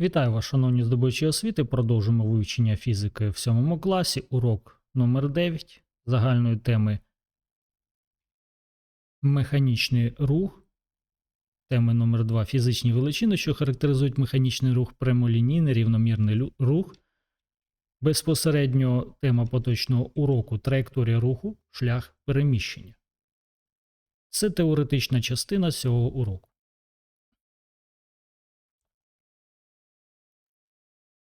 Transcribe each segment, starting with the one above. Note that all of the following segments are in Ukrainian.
Вітаю вас, шановні здобувачі освіти. Продовжуємо вивчення фізики в 7 класі. Урок номер 9 загальної теми Механічний рух. Теми номер 2 Фізичні величини, що характеризують механічний рух, прямолінійний, рівномірний рух. Безпосередньо тема поточного уроку траєкторія руху, шлях переміщення. Це теоретична частина цього уроку.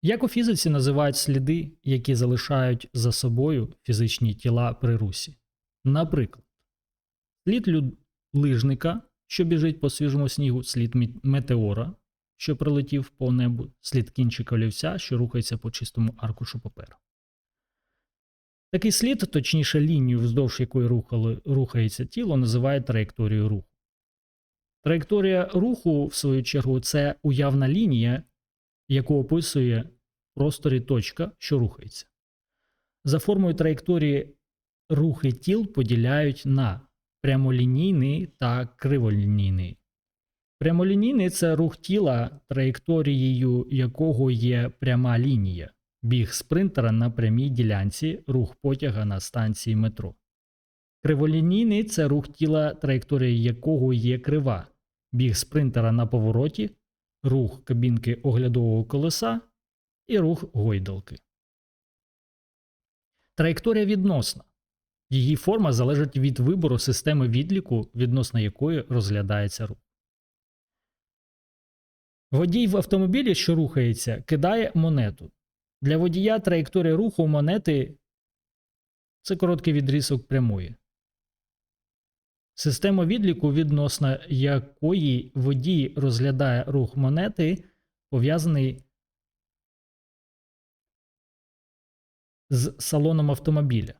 Як у фізиці називають сліди, які залишають за собою фізичні тіла при русі? Наприклад, слід лю- лижника, що біжить по свіжому снігу, слід метеора, що прилетів по небу, слід кінчика олівця, що рухається по чистому аркушу паперу. Такий слід, точніше лінію, вздовж якої рухали, рухається тіло, називають траєкторією руху. Траєкторія руху, в свою чергу, це уявна лінія, яку описує в просторі точка, що рухається. За формою траєкторії рухи тіл поділяють на прямолінійний та криволінійний. Прямолінійний це рух тіла, траєкторією якого є пряма лінія, біг спринтера на прямій ділянці, рух потяга на станції метро. Криволінійний це рух тіла, траєкторія якого є крива, біг спринтера на повороті, рух кабінки оглядового колеса і рух гойдалки. Траєкторія відносна. Її форма залежить від вибору системи відліку, відносно якої розглядається рух. Водій в автомобілі, що рухається, кидає монету. Для водія траєкторія руху монети це короткий відрізок прямої. Система відліку, відносно якої водій розглядає рух монети, пов'язаний з салоном автомобіля.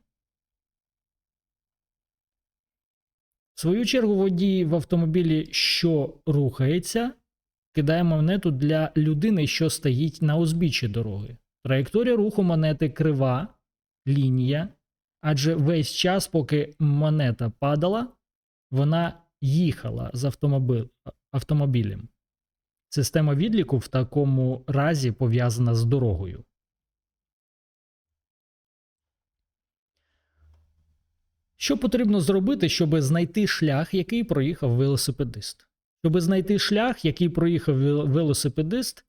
В свою чергу, водій в автомобілі, що рухається, кидає монету для людини, що стоїть на узбіччі дороги. Траєкторія руху монети крива, лінія, адже весь час, поки монета падала, вона їхала з автомобіль, автомобілем. Система відліку в такому разі пов'язана з дорогою. Що потрібно зробити, щоб знайти шлях, який проїхав велосипедист? Щоб знайти шлях, який проїхав велосипедист,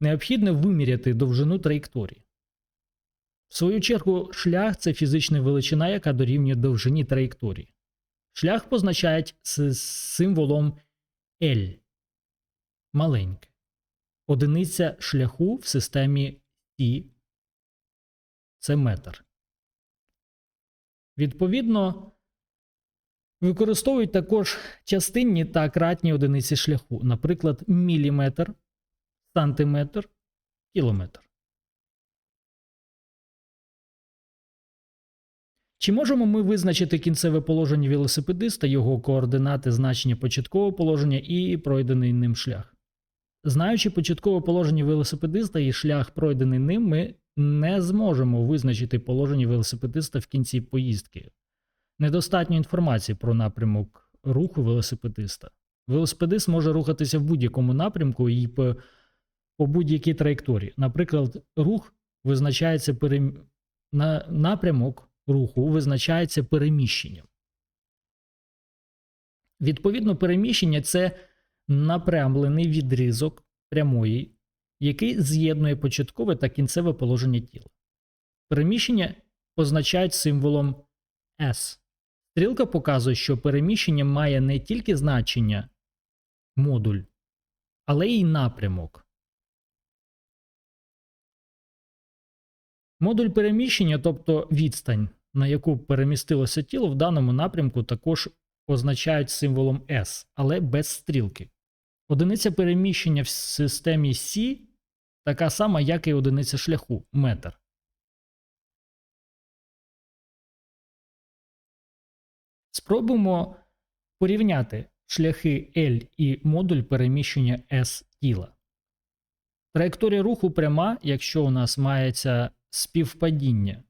необхідно виміряти довжину траєкторії. В свою чергу, шлях це фізична величина, яка дорівнює довжині траєкторії. Шлях позначають з символом L маленьке. Одиниця шляху в системі T це метр. Відповідно, використовують також частинні та кратні одиниці шляху, наприклад, міліметр, сантиметр, кілометр. Чи можемо ми визначити кінцеве положення велосипедиста, його координати, значення початкового положення і пройдений ним шлях? Знаючи початкове положення велосипедиста і шлях, пройдений ним, ми не зможемо визначити положення велосипедиста в кінці поїздки. Недостатньо інформації про напрямок руху велосипедиста. Велосипедист може рухатися в будь-якому напрямку і по, по будь-якій траєкторії. Наприклад, рух визначається перем... на... напрямок руху визначається переміщенням. Відповідно, переміщення це напрямлений відрізок прямої, який з'єднує початкове та кінцеве положення тіла. Переміщення позначають символом S. Стрілка показує, що переміщення має не тільки значення модуль, але й напрямок. Модуль переміщення, тобто відстань, на яку перемістилося тіло, в даному напрямку також позначають символом S, але без стрілки. Одиниця переміщення в системі С така сама, як і одиниця шляху метр. Спробуємо порівняти шляхи L і модуль переміщення S тіла. Траєкторія руху пряма, якщо у нас мається співпадіння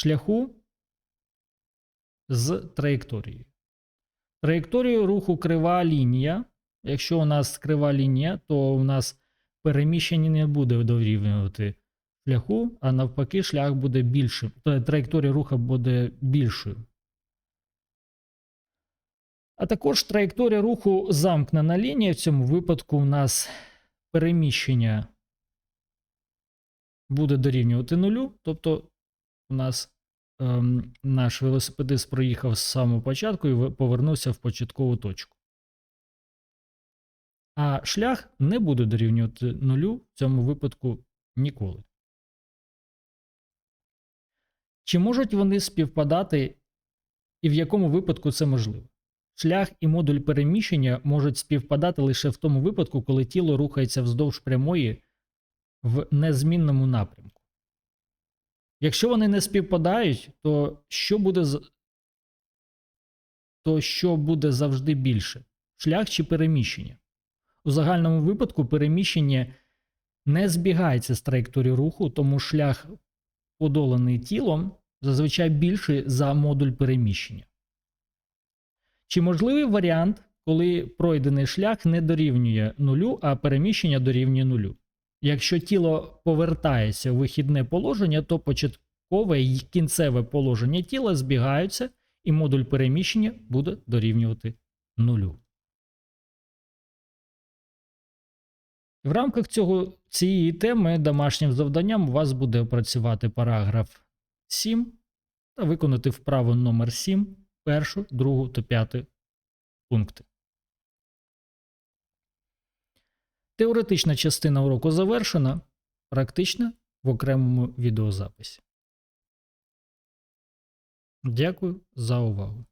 шляху з траєкторією. Траєкторію руху крива лінія Якщо у нас крива лінія, то у нас переміщення не буде дорівнювати шляху, а навпаки, шлях буде більшим. Тобто траєкторія руху буде більшою. А також траєкторія руху замкнена лінія. В цьому випадку у нас переміщення буде дорівнювати нулю. Тобто у нас ем, наш велосипедист проїхав з самого початку і повернувся в початкову точку. А шлях не буде дорівнювати нулю в цьому випадку ніколи. Чи можуть вони співпадати і в якому випадку це можливо? Шлях і модуль переміщення можуть співпадати лише в тому випадку, коли тіло рухається вздовж прямої в незмінному напрямку. Якщо вони не співпадають, то що буде то що буде завжди більше? Шлях чи переміщення? У загальному випадку переміщення не збігається з траєкторії руху, тому шлях, подоланий тілом, зазвичай більший за модуль переміщення. Чи можливий варіант, коли пройдений шлях не дорівнює нулю, а переміщення дорівнює нулю? Якщо тіло повертається у вихідне положення, то початкове і кінцеве положення тіла збігаються, і модуль переміщення буде дорівнювати нулю. В рамках цього, цієї теми домашнім завданням у вас буде опрацювати параграф 7 та виконати вправу номер 7, першу, другу та п'яту пункти. Теоретична частина уроку завершена, практична в окремому відеозаписі. Дякую за увагу.